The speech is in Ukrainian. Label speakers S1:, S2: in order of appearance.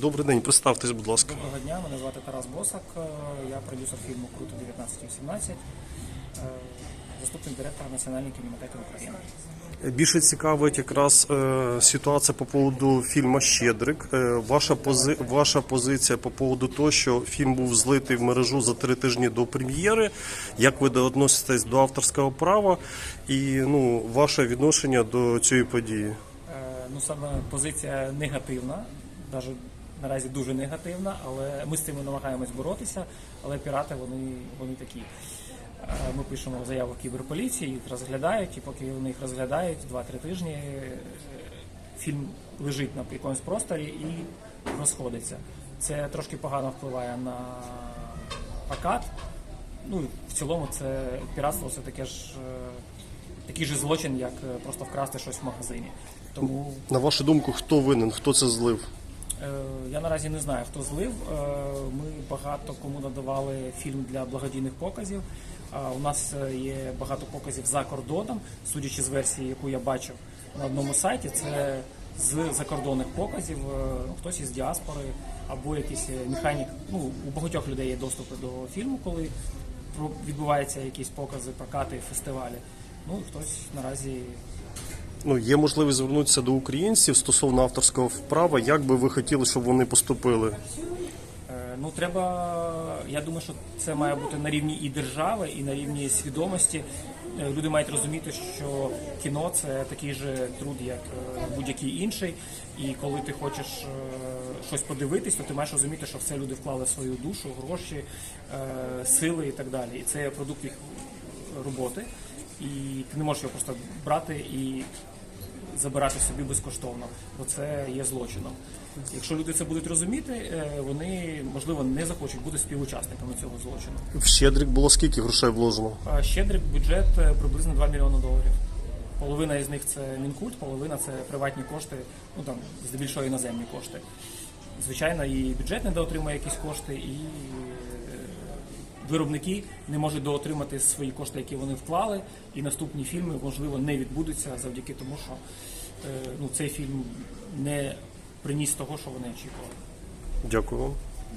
S1: Добрий день, представтесь, будь ласка.
S2: Доброго дня, мене звати Тарас Босак, е, я продюсер фільму Круто 1918, е, заступник директора Національної кінематеки України.
S1: Більше цікавить якраз е, ситуація по поводу фільму Щедрик. Ваша пози... ваша позиція по поводу того, що фільм був злитий в мережу за три тижні до прем'єри. Як ви відноситесь до авторського права і ну ваше відношення до цієї події?
S2: Ну саме позиція негативна, навіть наразі дуже негативна, але ми з цим намагаємось боротися. Але пірати вони, вони такі. Е, Ми пишемо заяву кіберполіції, їх розглядають, і поки вони їх розглядають 2-3 тижні, е, фільм лежить на якомусь просторі і розходиться. Це трошки погано впливає на прокат. Ну в цілому це піратство це таке ж е, такий же злочин, як просто вкрасти щось в магазині. Тому
S1: На вашу думку, хто винен? Хто це злив?
S2: Е, Я наразі не знаю, хто злив. Е, Ми багато кому надавали фільм для благодійних показів. У нас е, є багато показів за кордоном, судячи з версії, яку я бачив на одному сайті. Це з закордонних показів, ну, хтось із діаспори або якийсь механік. Ну, у багатьох людей є доступ до фільму, коли відбуваються якісь покази, прокати, фестивалі. Ну і хтось наразі
S1: Ну є можливість звернутися до українців стосовно авторського права. Як би ви хотіли, щоб вони поступили?
S2: Е, Ну, треба. Я думаю, що це має бути на рівні і держави, і на рівні свідомості. Е, Люди мають розуміти, що кіно це такий же труд, як е, будь-який інший. І коли ти хочеш щось подивитись, то ти маєш розуміти, що в це люди вклали свою душу, гроші, сили і так далі. І це продукт їх роботи. І ти не можеш його просто брати і забирати собі безкоштовно, бо це є злочином. Якщо люди це будуть розуміти, е, вони можливо не захочуть бути співучасниками цього злочину.
S1: В Щедрик було скільки грошей вложено?
S2: А Щедрий бюджет е, приблизно 2 мільйони доларів. Половина із них це мінкульт, половина це приватні кошти, ну там здебільшого іноземні кошти. Звичайно, і бюджет недоотримує якісь кошти, і виробники не можуть доотримати свої кошти, які вони вклали, і наступні фільми можливо не відбудуться завдяки тому, що е, ну, цей фільм не приніс того, що вони очікували.
S1: Дякую вам.